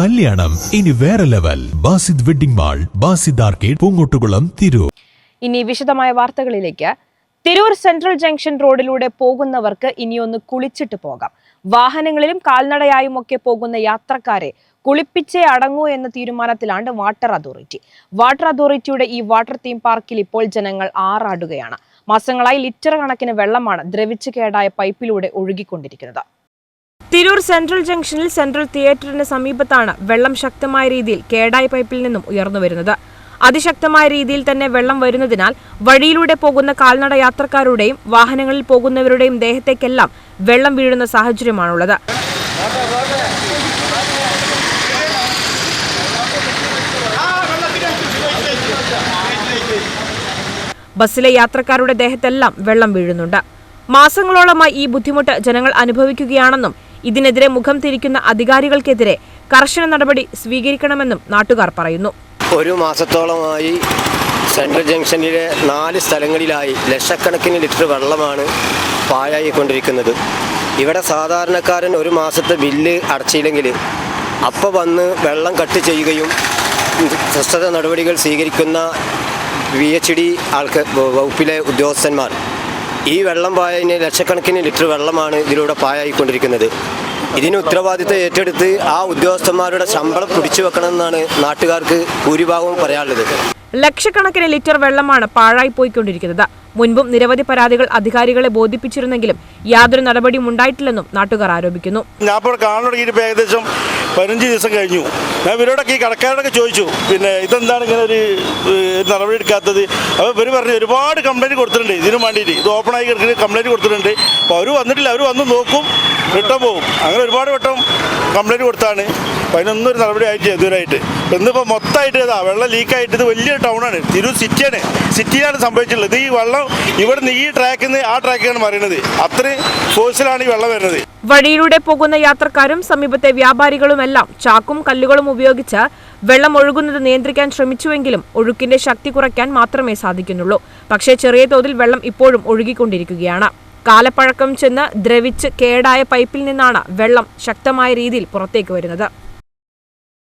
കല്യാണം. ഇനി വേറെ level Basid wedding mall Basid arcade Poongottukulam Tirur. ഇനി വിശദമായ വാർത്തകളിലേക്ക്. തിരൂർ സെൻട്രൽ ജംഗ്ഷൻ റോഡിലൂടെ പോകുന്നവർക്ക് ഇനിയൊന്ന് കുളിച്ചിട്ട് പോകാം. വാഹനങ്ങളിലും കാൽനടയായും ഒക്കെ പോകുന്ന യാത്രക്കാരെ കുളിപ്പിച്ചേ അടങ്ങൂ എന്ന തീരുമാനത്തിലാണ് വാട്ടർ അതോറിറ്റി വാട്ടർ അതോറിറ്റിയുടെ ഈ വാട്ടർ തീം പാർക്കിൽ ഇപ്പോൾ ജനങ്ങൾ ആറാടുകയാണ്. മാസങ്ങളായി ലിറ്റർ കണക്കിന് വെള്ളമാണ് ദ്രവിച്ചു കേടായ പൈപ്പിലൂടെ ഒഴുകിക്കൊണ്ടിരിക്കുന്നത്. തിരൂർ സെൻട്രൽ ജംഗ്ഷനിൽ സെൻട്രൽ തിയേറ്ററിന് സമീപത്താണ് വെള്ളം ശക്തമായ രീതിയിൽ കേടായ പൈപ്പിൽ നിന്നും ഉയർന്നു വരുന്നത്. അതിശക്തമായ രീതിയിൽ തന്നെ വെള്ളം വരുന്നതിനാൽ വഴിയിലൂടെ പോകുന്ന കാൽനട യാത്രക്കാരുടെയും വാഹനങ്ങളിൽ പോകുന്നവരുടെയും ദേഹത്തേക്കെല്ലാം വെള്ളം വീഴുന്ന സാഹചര്യമാണുള്ളത്. ബസ്സിലെ യാത്രക്കാരുടെ ദേഹത്തെല്ലാം വെള്ളം വീഴുന്നുണ്ട്. മാസങ്ങളോളമായി ഈ ബുദ്ധിമുട്ട് ജനങ്ങൾ അനുഭവിക്കുകയാണെന്നും ഇതിനെതിരെ മുഖം തിരിക്കുന്ന അധികാരികൾക്കെതിരെ കർശന നടപടി സ്വീകരിക്കണമെന്നും നാട്ടുകാർ പറയുന്നു. ഒരു മാസത്തോളമായി സെൻട്രൽ ജംഗ്ഷനിലെ നാല് സ്ഥലങ്ങളിലായി ലക്ഷക്കണക്കിന് ലിറ്റർ വെള്ളമാണ് പാഴായിക്കൊണ്ടിരിക്കുന്നത്. ഇവിടെ സാധാരണക്കാരൻ ഒരു മാസത്തെ ബില്ല് അടച്ചില്ലെങ്കിൽ അപ്പോൾ വന്ന് വെള്ളം കട്ട് ചെയ്യുകയും സ്വസ്ഥത നടപടികൾ സ്വീകരിക്കുന്ന വി എച്ച് ഡി ആൾക്ക് വകുപ്പിലെ ഉദ്യോഗസ്ഥന്മാർ ഈ വെള്ളം പായതിന് ലക്ഷക്കണക്കിന് ലിറ്റർ വെള്ളമാണ് ഇതിലൂടെ പായായിക്കൊണ്ടിരിക്കുന്നത്. ഇതിന് ഉത്തരവാദിത്തം ഏറ്റെടുത്ത് ആ ഉദ്യോഗസ്ഥന്മാരുടെ ശമ്പളം പിടിച്ചു വെക്കണമെന്നാണ് നാട്ടുകാർക്ക് ഭൂരിഭാഗവും പറയാനുള്ളത്. ലക്ഷക്കണക്കിന് ലിറ്റർ വെള്ളമാണ് പാഴായി പോയിക്കൊണ്ടിരിക്കുന്നത് മുൻപും നിരവധി പരാതികൾ അധികാരികളെ ബോധിപ്പിച്ചിരുന്നെങ്കിലും യാതൊരു നടപടിയും ഉണ്ടായിട്ടില്ലെന്നും നാട്ടുകാർ ആരോപിക്കുന്നു. ഞാൻ ഇപ്പോൾ കാണാൻ തുടങ്ങിയിട്ട് ഏകദേശം പതിനഞ്ച് ദിവസം കഴിഞ്ഞു. ഞാൻ ഇവരോടൊക്കെ ഈ കടക്കാരോടൊക്കെ ചോദിച്ചു പിന്നെ ഇതെന്താണ് ഇങ്ങനെ ഒരു ഏഹ്, നടപടി എടുക്കാത്തത് അപ്പോൾ ഇവർ പറഞ്ഞു ഒരുപാട് കംപ്ലൈന്റ് കൊടുത്തിട്ടുണ്ട്. ഇതിനു വേണ്ടിയിട്ട്. ഇത് ഓപ്പണായി കിടക്കുന്ന കംപ്ലൈന്റ് കൊടുത്തിട്ടുണ്ട്. അപ്പോൾ അവർ വന്നിട്ടില്ല. അവർ വന്ന് നോക്കും. റിട്ടേൺ പോകും അങ്ങനെ ഒരുപാട് വട്ടം കംപ്ലൈന്റ് കൊടുത്താണ്. അപ്പോൾ അതിനൊന്നും ഒരു നടപടി ആയിട്ട് ഇതുവരായിട്ട് ഇന്നിപ്പോൾ മൊത്തമായിട്ട് ഇതാ വെള്ളം ലീക്കായിട്ട് ഇത് വലിയ ടൗണാണ് തിരൂർ സിറ്റിയാണ് സിറ്റിയിലാണ് സംഭവിച്ചിട്ടുള്ളത്. ഈ വെള്ളം ഇവിടുന്ന് ഈ ട്രാക്കിൽ നിന്ന് ആ ട്രാക്കാണ് പറയുന്നത് അത്രയും ഫോഴ്സിലാണ് ഈ വെള്ളം വരുന്നത്. വഴിയിലൂടെ പോകുന്ന യാത്രക്കാരും സമീപത്തെ വ്യാപാരികളുമെല്ലാം ചാക്കും കല്ലുകളും ഉപയോഗിച്ച് വെള്ളം ഒഴുകുന്നത് നിയന്ത്രിക്കാൻ ശ്രമിച്ചുവെങ്കിലും ഒഴുക്കിന്റെ ശക്തി കുറയ്ക്കാൻ മാത്രമേ സാധിക്കുന്നുള്ളൂ. പക്ഷേ ചെറിയ തോതിൽ വെള്ളം ഇപ്പോഴും ഒഴുകിക്കൊണ്ടിരിക്കുകയാണ്. കാലപ്പഴക്കം ചെന്ന് ദ്രവിച്ച് കേടായ പൈപ്പിൽ നിന്നാണ് വെള്ളം ശക്തമായ രീതിയിൽ പുറത്തേക്ക് വരുന്നത്.